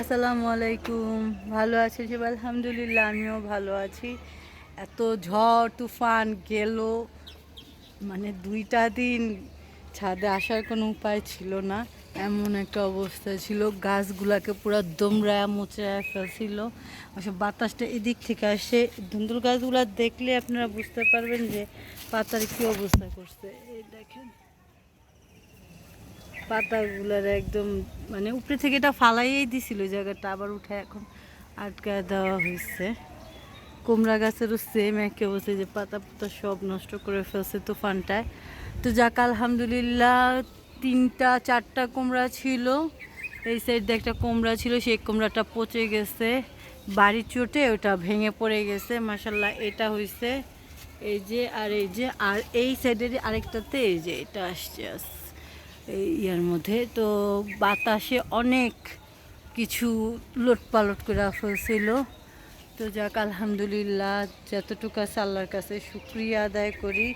আসসালামু আলাইকুম। ভালো আছি সবাই আলহামদুলিল্লাহ, আমিও ভালো আছি। এত ঝড়, তুফান গেল। মানে দুইটা দিন ছাদে আসার কোনো উপায় ছিল না। এমন একটা অবস্থা ছিল। গাছগুলাকে পুরো দমড়ায়, মোচড়ায় ফেলছিল। অবশ্য বাতাসটা এদিক থেকে আসে। ধুন্দুল গাছগুলা দেখলে আপনারা বুঝতে পারবেন যে পাতার কী অবস্থা করছে। এই দেখেন। পাতাগুলার একদম মানে উপরে থেকে এটা ফালাইয়েই দিছিল ওই জায়গাটা, আবার উঠে এখন আটকা দেওয়া হয়েছে কুমড়া গাছেরও সেম একই অবস্থা যে পাতা পাতা সব নষ্ট করে ফেলছে তুফানটায়। তো যাক, আলহামদুলিল্লাহ, তিনটা, চারটা কুমড়া ছিল। এই সাইডে একটা কুমড়া ছিল, সেই কুমড়াটা পচে গেছে। বাড়ির চোটে ওটা ভেঙে পড়ে গেছে মাসাল্লাহ এটা হয়েছে এই যে, আর এই যে, আর এই সাইডের আরেকটাতে এই যে, এটা আসছে আস এই ইয়ার মধ্যে। তো বাতাসে অনেক কিছু লোটপালট করে ফেলছিল তো যাক আলহামদুলিল্লাহ যতটুকু আছে আল্লাহর কাছে শুক্রিয়া আদায় করি।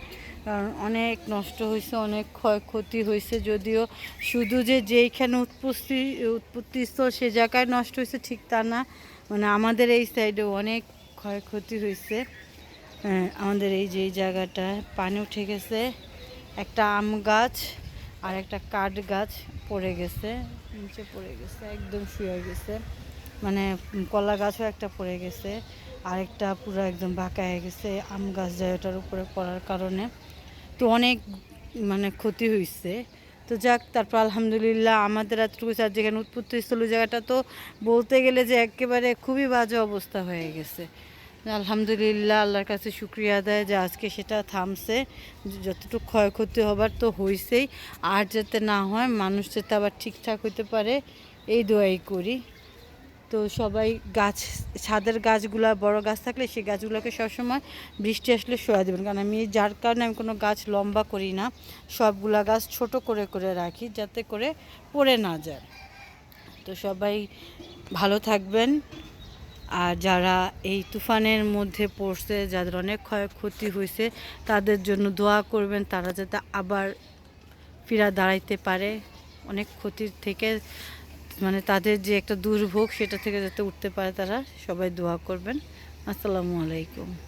কারণ অনেক নষ্ট হয়েছে অনেক ক্ষয়ক্ষতি হয়েছে। যদিও শুধু যে যেইখানে উৎপত্তি উৎপত্তি উৎপত্তিস্থল সে জায়গায় নষ্ট হয়েছে ঠিক তা না। মানে আমাদের এই সাইডে অনেক ক্ষয়ক্ষতি হয়েছে। হ্যাঁ, আমাদের এই যে জায়গাটা পানি উঠে গেছে একটা আম গাছ। আর একটা কাঠ গাছ পড়ে গেছে, নিচে পড়ে গেছে, একদম শুয়ে গেছে। মানে কলা গাছও একটা পড়ে গেছে, আরেকটা পুরো একদম বাঁকা হয়ে গেছে, আম গাছ যায় ওটার উপরে পড়ার কারণে। তো অনেক মানে ক্ষতি হয়েছে তো যাক, তারপর আলহামদুলিল্লাহ আমাদের এতটুকু চার যেখানে উৎপত্তি স্থল জায়গাটা তো বলতে গেলে যে একেবারে খুবই বাজে অবস্থা হয়ে গেছে। আলহামদুলিল্লাহ, আল্লাহর কাছে শুক্রিয়া দেয় যে আজকে সেটা থামছে। যতটুকু ক্ষয়ক্ষতি হবার তো হয়েছেই আর যাতে না হয় মানুষ যাতে আবার ঠিকঠাক হতে পারে, এই দোয়াই করি। তো সবাই গাছ, ছাদের গাছগুলা, বড় গাছ থাকলে সেই গাছগুলোকে সবসময় বৃষ্টি আসলে সয়া দেবেন। কারণ আমি যার কারণে আমি কোনো গাছ লম্বা করি না, সবগুলা গাছ ছোট করে করে রাখি যাতে করে পড়ে না যায়। তো সবাই ভালো থাকবেন। আর যারা এই তুফানের মধ্যে পড়ছে, যাদের অনেক ক্ষয়ক্ষতি হয়েছে, তাদের জন্য দোয়া করবেন তারা যাতে আবার ফিরা দাঁড়াইতে পারে। অনেক ক্ষতির থেকে মানে তাদের যে একটা দুর্ভোগ, সেটা থেকে যাতে উঠতে পারে তারা, সবাই দোয়া করবেন। আসসালামু আলাইকুম।